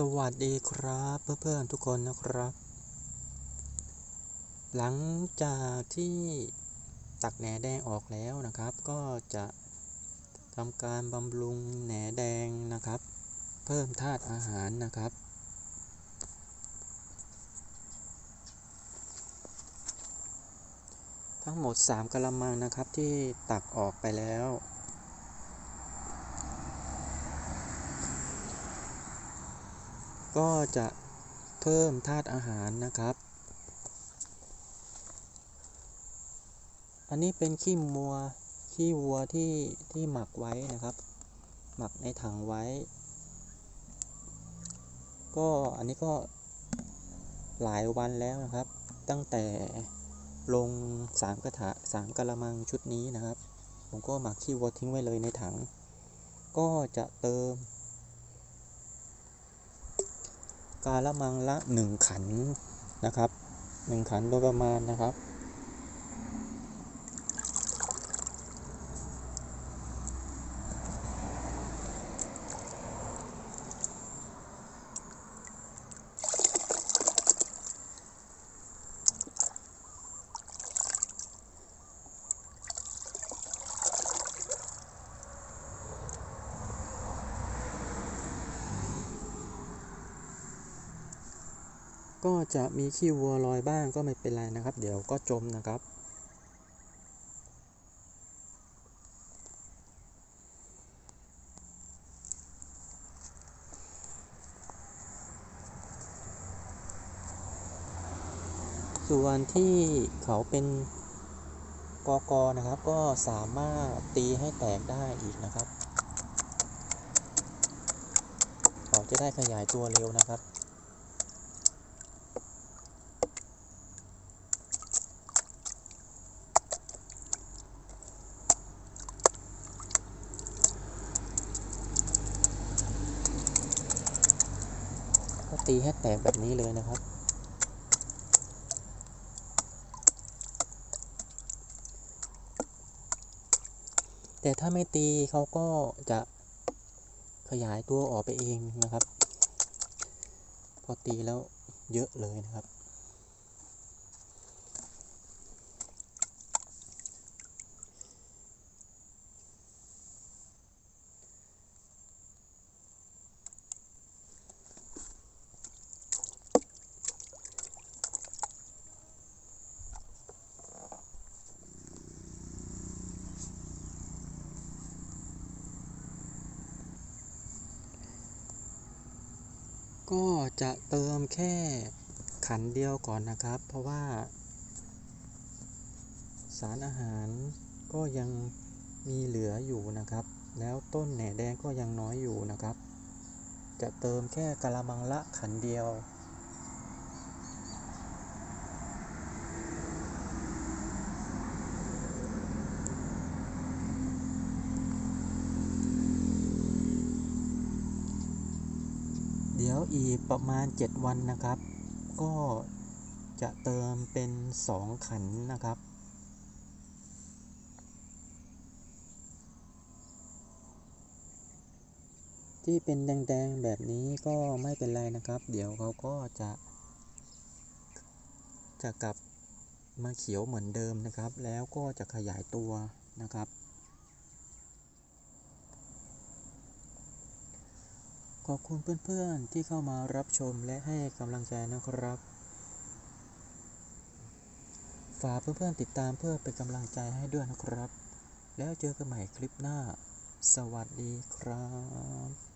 สวัสดีครับเพื่อนๆทุกคนนะครับ หลังจากที่ตักแหนแดงออกแล้วนะครับ ก็จะทำการบำรุงแหนแดงนะครับ เพิ่มธาตุอาหารนะครับ ทั้งหมด 3กะละมังนะครับที่ตักออกไปแล้ว ก็จะเพิ่มธาตุอาหารนะครับ อันนี้เป็นขี้มัวขี้วัวที่ที่หมักไว้นะครับ หมักในถังไว้ ก็อันนี้ก็หลายวันแล้วนะครับ ตั้งแต่ลงสามกระถาสามกะละมังชุดนี้นะครับ ผมก็หมักขี้วัวทิ้งไว้เลยในถัง ก็จะเติม กาละมังละหนึ่งขันนะครับหนึ่งขันโดยประมาณนะครับ ก็จะมีขี้วัวลอยบ้างก็ไม่เป็นไรนะครับ เดี๋ยวก็จมนะครับ ส่วนที่เขาเป็นกอกอนะครับ ก็สามารถตีให้แตกได้อีกนะครับ เขาจะได้ขยายตัวเร็วนะครับ ตีให้แตกแบบนี้เลยนะครับ แต่ถ้าไม่ตีเขาก็จะขยายตัวออกไปเองนะครับ พอตีแล้วเยอะเลยนะครับ ก็จะเติมแค่ขันเดียวก่อนนะครับ เพราะว่า สารอาหารก็ยังมีเหลืออยู่นะครับ แล้วต้นแหน่แดงก็ยังน้อยอยู่นะครับ จะเติมแค่กะละมังละขันเดียว เดี๋ยวอีกประมาณ 7 วันนะครับ ก็จะเติมเป็น 2 ขันนะครับ ที่เป็นแดงๆแบบนี้ก็ไม่เป็นไรนะครับ เดี๋ยวเขาก็จะ จะกลับมาเขียวเหมือนเดิมนะครับ แล้วก็จะขยายตัวนะครับ ขอบคุณเพื่อนๆที่เข้ามารับชมและให้กำลังใจนะครับ ฝากเพื่อนๆติดตามเพื่อเป็นกำลังใจให้ด้วยนะครับ แล้วเจอกันใหม่คลิปหน้า สวัสดีครับ